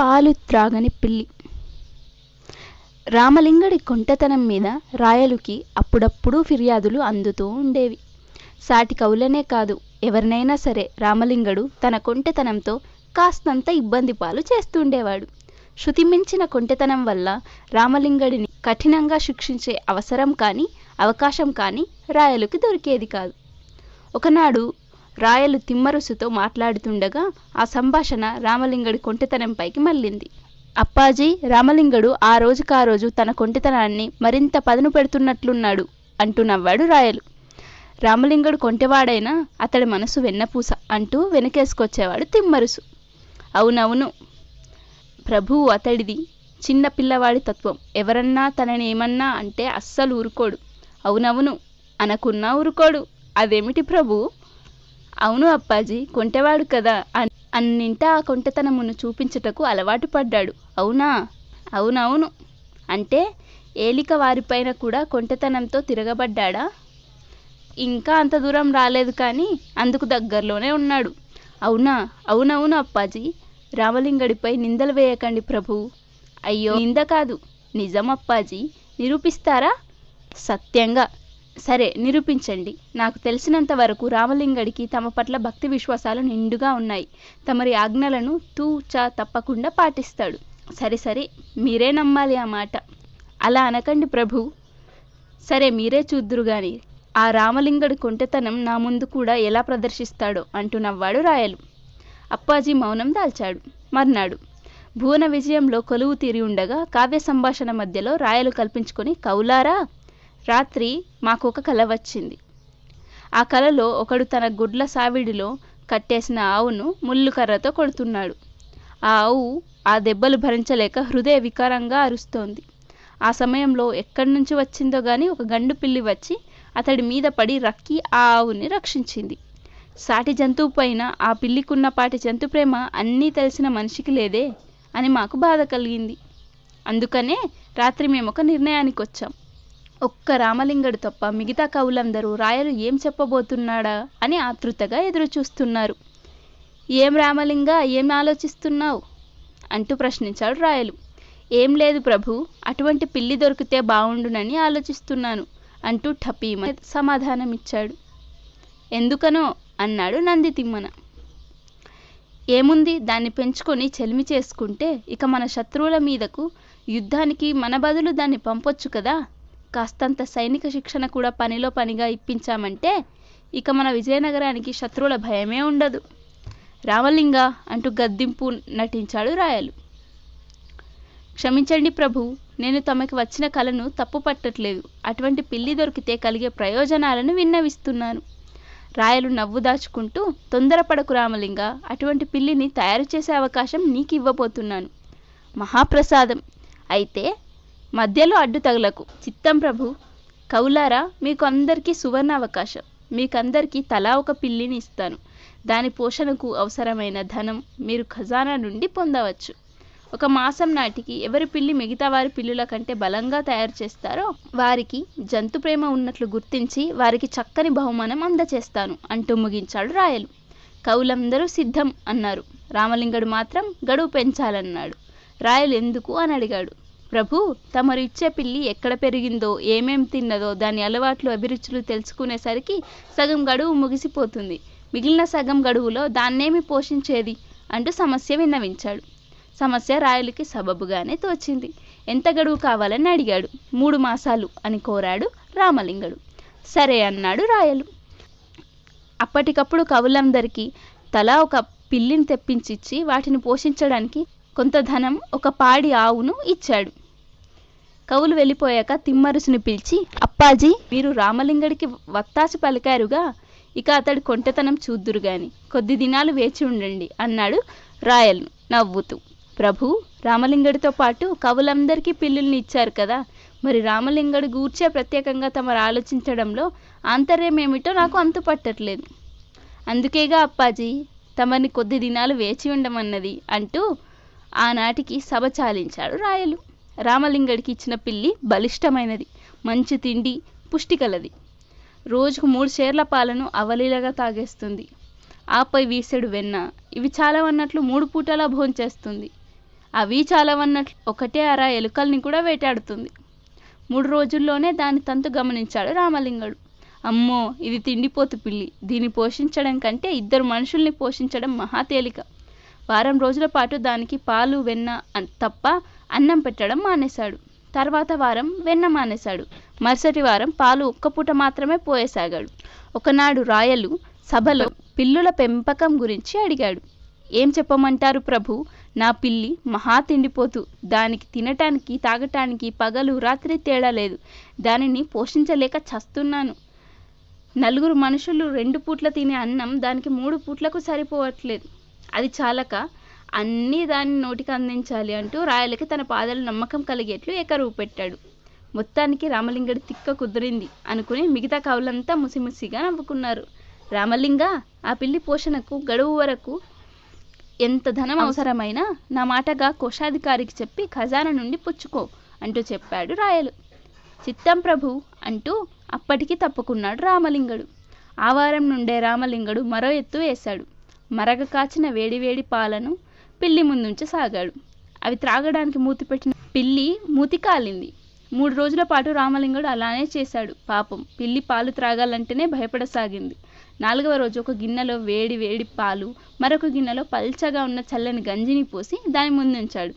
పాలు త్రాగని పిల్లి. రామలింగడి కొంటెతనం మీద రాయలుకి అప్పుడప్పుడు ఫిర్యాదులు అందుతూ ఉండేవి. సాటి కవులనే కాదు ఎవరినైనా సరే రామలింగడు తన కొంటెతనంతో కాస్తంత ఇబ్బంది పాలు చేస్తుండేవాడు. శృతిమించిన కొంటెతనం వల్ల రామలింగడిని కఠినంగా శిక్షించే అవసరం కానీ అవకాశం కానీ రాయలుకి దొరికేది కాదు. ఒకనాడు రాయలు తిమ్మరుసుతో మాట్లాడుతుండగా ఆ సంభాషణ రామలింగడి కొంటెతనంపైకి మళ్ళింది. అప్పాజీ రామలింగడు ఆ రోజుకా రోజు తన కొంటెతనాన్ని మరింత పదును పెడుతున్నట్లున్నాడు అంటూ నవ్వాడు రాయలు. రామలింగడు కొంటెవాడైనా అతడి మనసు వెన్నపూస అంటూ వెనకేసుకొచ్చేవాడు తిమ్మరుసు. అవునవును ప్రభువు అతడిది చిన్న పిల్లవాడి తత్వం. ఎవరన్నా తనని ఏమన్నా అంటే అస్సలు ఊరుకోడు. అవునవును అనకున్నా ఊరుకోడు. అదేమిటి ప్రభు? అవును అప్పాజీ కొంటెవాడు కదా అన్- అన్నింటా ఆ కొంటెతనమును చూపించుటకు అలవాటు పడ్డాడు. అవునా? అవునవును. అంటే ఏలిక వారిపైన కూడా కొంటెతనంతో తిరగబడ్డాడా? ఇంకా అంత దూరం రాలేదు కానీ అందుకు దగ్గరలోనే ఉన్నాడు. అవునా? అవునవును అప్పాజీ. రామలింగడిపై నిందలు వేయకండి ప్రభు. అయ్యో నింద కాదు. నిజం అప్పాజీ. నిరూపిస్తారా? సత్యంగా. సరే నిరూపించండి. నాకు తెలిసినంత వరకు రామలింగడికి తమ పట్ల భక్తి విశ్వాసాలు నిండుగా ఉన్నాయి. తమరి ఆజ్ఞలను తూ చా తప్పకుండా పాటిస్తాడు. సరే సరే మీరే నమ్మాలి ఆ మాట. అలా అనకండి ప్రభు. సరే మీరే చూద్దురు గాని ఆ రామలింగడి కొంటెతనం నా ముందు కూడా ఎలా ప్రదర్శిస్తాడో అంటూ నవ్వాడు రాయలు. అప్పాజీ మౌనం దాల్చాడు. మర్నాడు. భువన విజయంలో కొలువు తీరి ఉండగా కావ్య సంభాషణ మధ్యలో రాయలు కల్పించుకొని కౌలారా రాత్రి మాకు ఒక కల వచ్చింది. ఆ కలలో ఒకడు తన గుడ్ల సావిడిలో కట్టేసిన ఆవును ముల్లుకర్రతో కొడుతున్నాడు. ఆ ఆవు ఆ దెబ్బలు భరించలేక హృదయ వికారంగా అరుస్తోంది. ఆ సమయంలో ఎక్కడి నుంచి వచ్చిందో గాని ఒక గండు పిల్లి వచ్చి అతడి మీద పడి రక్కి ఆ ఆవుని రక్షించింది. సాటి జంతువు పైన ఆ పిల్లికున్నపాటి జంతు ప్రేమ అన్నీ తెలిసిన మనిషికి లేదే అని మాకు బాధ కలిగింది. అందుకనే రాత్రి మేము ఒక నిర్ణయానికి వచ్చాం ఒక్క రామలింగడు తప్ప మిగతా కవులందరూ రాయలు ఏం చెప్పబోతున్నాడా అని ఆతృతగా ఎదురుచూస్తున్నారు. ఏం రామలింగ ఏం ఆలోచిస్తున్నావు? అంటూ ప్రశ్నించాడు రాయలు. ఏం లేదు ప్రభు అటువంటి పిల్లి దొరికితే బాగుండునని ఆలోచిస్తున్నాను అంటూ ఠపీమ సమాధానమిచ్చాడు. ఎందుకనో? అన్నాడు నంది తిమ్మన ఏముంది? దాన్ని పెంచుకొని చెలిమి చేసుకుంటే ఇక మన శత్రువుల మీదకు యుద్ధానికి మన బదులు దాన్ని పంపొచ్చు కదా? కాస్తంత సైనిక శిక్షణ కూడా పనిలో పనిగా ఇప్పించామంటే ఇక మన విజయనగరానికి శత్రువుల భయమే ఉండదు. రామలింగ అంటూ గద్దింపు నటించాడు రాయలు. క్షమించండి ప్రభు నేను తమకి వచ్చిన కళను తప్పు పట్టట్లేదు. అటువంటి పిల్లి దొరికితే కలిగే ప్రయోజనాలను విన్నవిస్తున్నాను. రాయలు నవ్వు దాచుకుంటూ తొందరపడకు రామలింగ అటువంటి పిల్లిని తయారు చేసే అవకాశం నీకు ఇవ్వబోతున్నాను మహాప్రసాదం. అయితే మధ్యలో అడ్డు తగలకు. చిత్తం ప్రభు కౌలారా మీకు అందరికీ సువర్ణ అవకాశం మీకందరికీ తలా ఒక పిల్లిని ఇస్తాను. దాని పోషణకు అవసరమైన ధనం మీరు ఖజానా నుండి పొందవచ్చు. ఒక మాసం నాటికి ఎవరి పిల్లి మిగతా వారి పిల్లుల కంటే బలంగా తయారు చేస్తారో వారికి జంతు ప్రేమ ఉన్నట్లు గుర్తించి వారికి చక్కని బహుమానం అందచేస్తాను అంటూ ముగించాడు రాయలు. కవులందరూ సిద్ధం అన్నారు. రామలింగడు మాత్రం గడువు పెంచాలన్నాడు. రాయలు ఎందుకు అని అడిగాడు. ప్రభు తమరు ఇచ్చే పిల్లి ఎక్కడ పెరిగిందో ఏమేం తిన్నదో దాని అలవాట్లు అభిరుచులు తెలుసుకునేసరికి సగం గడువు ముగిసిపోతుంది. మిగిలిన సగం గడువులో దాన్నేమి పోషించేది? అంటూ సమస్య విన్నవించాడు. సమస్య రాయలకి సబబుగానే తోచింది. ఎంత గడువు కావాలని అడిగాడు. మూడు మాసాలు అని కోరాడు రామలింగడు. సరే అన్నాడు రాయలు. అప్పటికప్పుడు కవులందరికీ తలా ఒక పిల్లిని తెప్పించిచ్చి వాటిని పోషించడానికి కొంత ధనం ఒక పాడి ఆవును ఇచ్చాడు. కవులు వెళ్ళిపోయాక తిమ్మరుసుని పిలిచి అప్పాజీ మీరు రామలింగడికి వత్తాసు పలికారుగా. ఇక అతడి కొంటెతనం చూద్దురు గాని. కొద్ది దినాలు వేచి ఉండండి అన్నాడు రాయల్ నవ్వుతూ ప్రభు రామలింగడితో పాటు కవులందరికీ పిల్లుల్ని ఇచ్చారు కదా. మరి రామలింగడు గూర్చే ప్రత్యేకంగా తమరు ఆలోచించడంలో ఆంతర్యం ఏమిటో నాకు అంతు పట్టట్లేదు. అందుకేగా అప్పాజీ తమని కొద్ది దినాలు వేచి ఉండమన్నది అంటూ ఆనాటికి సభ చాలించాడు రాయలు. రామలింగడికి ఇచ్చిన పిల్లి బలిష్టమైనది మంచి తిండి పుష్టికలది. రోజుకు మూడు షేర్ల పాలను అవలీలగా తాగేస్తుంది. ఆపై వీసెడు వెన్న ఇవి చాలవన్నట్లు మూడు పూటలా భోంచేస్తుంది అవి చాలవన్నట్లు ఒకటే అర ఎలుకల్ని కూడా వేటాడుతుంది. మూడు రోజుల్లోనే దాని తంతు గమనించాడు రామలింగడు. అమ్మో ఇది తిండిపోతు పిల్లి దీన్ని పోషించడం కంటే ఇద్దరు మనుషుల్ని పోషించడం మహా తేలిక. వారం రోజుల పాటు దానికి పాలు వెన్న తప్ప అన్నం పెట్టడం మానేశాడు. తర్వాత వారం వెన్న మానేశాడు. మరుసటి వారం పాలు ఒక్క పూట మాత్రమే పోయసాగాడు. ఒకనాడు రాయలు సభలో పిల్లుల పెంపకం గురించి అడిగాడు. ఏం చెప్పమంటారు ప్రభు? నా పిల్లి మహా తిండిపోతూ దానికి తినటానికి తాగటానికి పగలు రాత్రి తేడా లేదు. దానిని పోషించలేక చస్తున్నాను. నలుగురు మనుషులు రెండు పూట్ల తినే అన్నం దానికి మూడు పూట్లకు సరిపోవట్లేదు. అది చాలక అన్నీ దాన్ని నోటికి అందించాలి అంటూ రాయలకి తన పాదాలు నమ్మకం కలిగేట్లు ఏకరువు పెట్టాడు. మొత్తానికి రామలింగడి తిక్క కుదిరింది అనుకుని మిగతా కవులంతా ముసిముసిగా నవ్వుకున్నారు. రామలింగ ఆ పిల్లి పోషణకు గడువు వరకు ఎంత ధనం అవసరమైనా నా మాటగా కోశాధికారికి చెప్పి ఖజానా నుండి పుచ్చుకో అంటూ చెప్పాడు రాయలు. చిత్తం ప్రభు అంటూ అప్పటికి తప్పుకున్నాడు రామలింగడు. ఆ వారం నుండే రామలింగడు మరో ఎత్తు వేశాడు. మరగ కాచిన వేడివేడి పాలను పిల్లి ముందుంచసాగాడు. అవి త్రాగడానికి మూతి పెట్టిన పిల్లి మూతి కాలింది. మూడు రోజుల పాటు రామలింగుడు అలానే చేశాడు. పాపం పిల్లి పాలు త్రాగాలంటేనే భయపడసాగింది. నాలుగవ రోజు ఒక గిన్నెలో వేడి వేడి పాలు మరొక గిన్నెలో పల్చగా ఉన్న చల్లని గంజిని పోసి దాని ముందుంచాడు.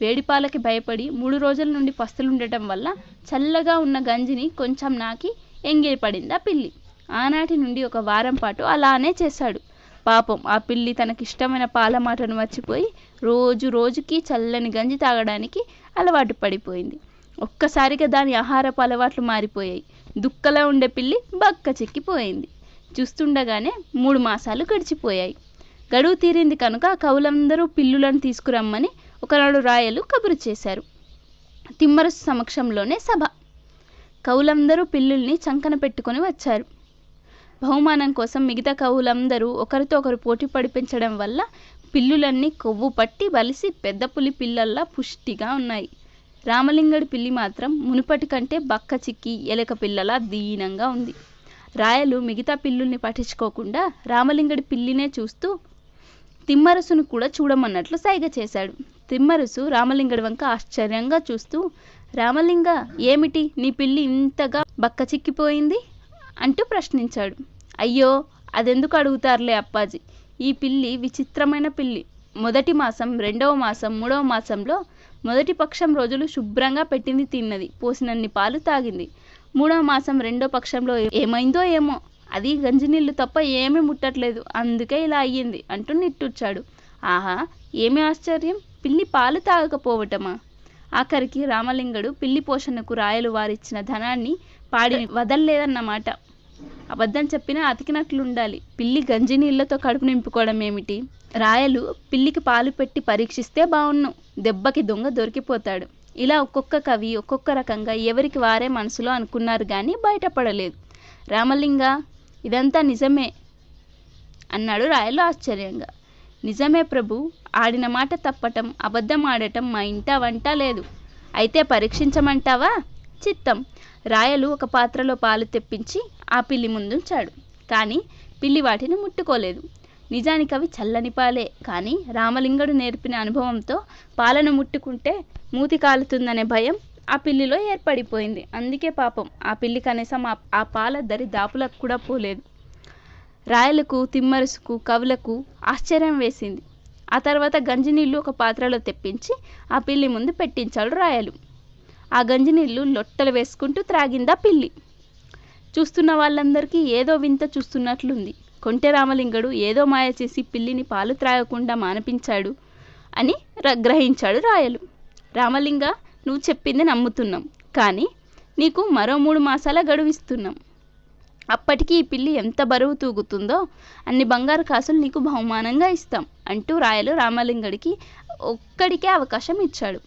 వేడి పాలకి భయపడి మూడు రోజుల నుండి పస్తులుండటం వల్ల చల్లగా ఉన్న గంజిని కొంచెం నాకి ఎంగిలిపడింది ఆ పిల్లి. ఆనాటి నుండి ఒక వారం పాటు అలానే చేశాడు. పాపం ఆ పిల్లి తనకిష్టమైన పాల మాటను మర్చిపోయి రోజు రోజుకి చల్లని గంజి తాగడానికి అలవాటు పడిపోయింది. ఒక్కసారిగా దాని ఆహారపు అలవాట్లు మారిపోయాయి. దుక్కలో ఉండే పిల్లి బక్క చిక్కిపోయింది. చూస్తుండగానే మూడు మాసాలు గడిచిపోయాయి. గడువు తీరింది కనుక కవులందరూ పిల్లులను తీసుకురమ్మని ఒకనాడు రాయలు కబురు చేశారు. తిమ్మరసు సమక్షంలోనే సభ. కవులందరూ పిల్లుల్ని చంకన పెట్టుకొని వచ్చారు. బహుమానం కోసం మిగతా కవులందరూ ఒకరితో ఒకరు పోటీ పడిపించడం వల్ల పిల్లులన్నీ కొవ్వు పట్టి బలిసి పెద్ద పులి పిల్లల్లా పుష్టిగా ఉన్నాయి. రామలింగడి పిల్లి మాత్రం మునుపటి కంటే బక్క చిక్కి ఎలక పిల్లలా దీనంగా ఉంది. రాయలు మిగతా పిల్లుల్ని పట్టించుకోకుండా రామలింగడి పిల్లినే చూస్తూ తిమ్మరసును కూడా చూడమన్నట్లు సైగ చేశాడు. తిమ్మరసు రామలింగడి వంక ఆశ్చర్యంగా చూస్తూ రామలింగ ఏమిటి నీ పిల్లి ఇంతగా బక్క చిక్కిపోయింది? అంటూ ప్రశ్నించాడు. అయ్యో అదెందుకు అడుగుతారులే అప్పాజీ? ఈ పిల్లి విచిత్రమైన పిల్లి. మొదటి మాసం రెండవ మాసం మూడవ మాసంలో మొదటి పక్షం రోజులు శుభ్రంగా పెట్టింది తిన్నది. పోసినన్ని పాలు తాగింది. మూడవ మాసం రెండో పక్షంలో ఏమైందో ఏమో. అది గంజినీళ్ళు తప్ప ఏమీ ముట్టట్లేదు. అందుకే ఇలా అయ్యింది అంటూ నిట్టూర్చాడు. ఆహా ఏమి ఆశ్చర్యం? పిల్లి పాలు తాగకపోవటమా? ఆఖరికి రామలింగడు పిల్లి పోషణకు రాయలు వారిచ్చిన ధనాన్ని పాడి వదల్లేదన్నమాట. అబద్ధం చెప్పినా అతికినట్లుండాలి. పిల్లి గంజి నీళ్ళతో కడుపు నింపుకోవడం ఏమిటి రాయలు పిల్లికి పాలు పెట్టి పరీక్షిస్తే బావున్ను. దెబ్బకి దొంగ దొరికిపోతాడు. ఇలా ఒక్కొక్క కవి ఒక్కొక్క రకంగా ఎవరికి వారే మనసులో అనుకున్నారు కానీ బయటపడలేదు. రామలింగ ఇదంతా నిజమే అన్నాడు రాయలు ఆశ్చర్యంగా. నిజమే ప్రభు ఆడిన మాట తప్పటం అబద్ధం ఆడటం మా ఇంట వంట లేదు. అయితే పరీక్షించమంటావా? చిత్తం. రాయలు ఒక పాత్రలో పాలు తెప్పించి ఆ పిల్లి ముందుంచాడు కానీ పిల్లి వాటిని ముట్టుకోలేదు. నిజానికి అవి చల్లని పాలే. కానీ రామలింగడు నేర్పిన అనుభవంతో పాలను ముట్టుకుంటే మూతి కాలుతుందనే భయం ఆ పిల్లిలో ఏర్పడిపోయింది. అందుకే పాపం ఆ పిల్లి కనీసం ఆ ఆ పాల దరి దాపులకు కూడా పోలేదు. రాయలకు తిమ్మరుసుకు కవులకు ఆశ్చర్యం వేసింది. ఆ తర్వాత గంజినీళ్ళు ఒక పాత్రలో తెప్పించి ఆ పిల్లి ముందు పెట్టించాడు రాయలు. ఆ గంజి నీళ్ళు లొట్టలు వేసుకుంటూ త్రాగిందా పిల్లి. చూస్తున్న వాళ్ళందరికీ ఏదో వింత చూస్తున్నట్లుంది. కొంటె రామలింగడు ఏదో మాయ చేసి పిల్లిని పాలు త్రాగకుండా మానిపించాడు అని గ్రహించాడు రాయలు. రామలింగ నువ్వు చెప్పింది నమ్ముతున్నాం. కానీ నీకు మరో మూడు మాసాల గడువిస్తున్నాం అప్పటికి ఈ పిల్లి ఎంత బరువు తూగుతుందో అన్ని బంగారు కాసులు నీకు బహుమానంగా ఇస్తాం అంటూ రాయలు రామలింగడికి ఒక్కడికే అవకాశం ఇచ్చాడు.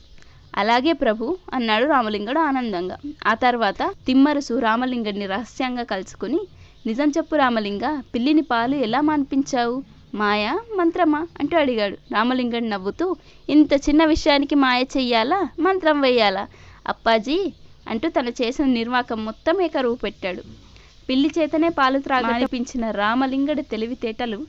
అలాగే ప్రభు అన్నాడు రామలింగడు ఆనందంగా. ఆ తర్వాత తిమ్మరసు రామలింగడిని రహస్యంగా కలుసుకుని నిజం చెప్పు రామలింగ పిల్లిని పాలు ఎలా మాన్పించావు? మాయా మంత్రమా? అంటూ అడిగాడు. రామలింగడు నవ్వుతూ ఇంత చిన్న విషయానికి మాయ చెయ్యాలా? మంత్రం వేయాలా? అప్పాజీ అంటూ తను చేసిన నిర్వాకం మొత్తం ఏకరువు పెట్టాడు. పిల్లి చేతనే పాలు త్రాగనిపించిన రామలింగడి తెలివితేటలు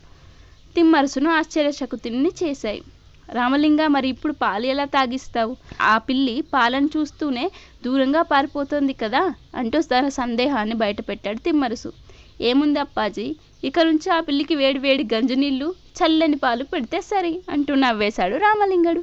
తిమ్మరసును ఆశ్చర్యచకుతుని చేశాయి. రామలింగ మరి ఇప్పుడు పాలు ఎలా తాగిస్తావు? ఆ పిల్లి పాలను చూస్తూనే దూరంగా పారిపోతుంది కదా? అంటూ తన సందేహాన్ని బయటపెట్టాడు తిమ్మరుసు. ఏముంది అప్పాజీ? ఇక నుంచి ఆ పిల్లికి వేడి వేడి గంజు నీళ్ళు చల్లని పాలు పెడితే సరి అంటూ నవ్వేశాడు రామలింగడు.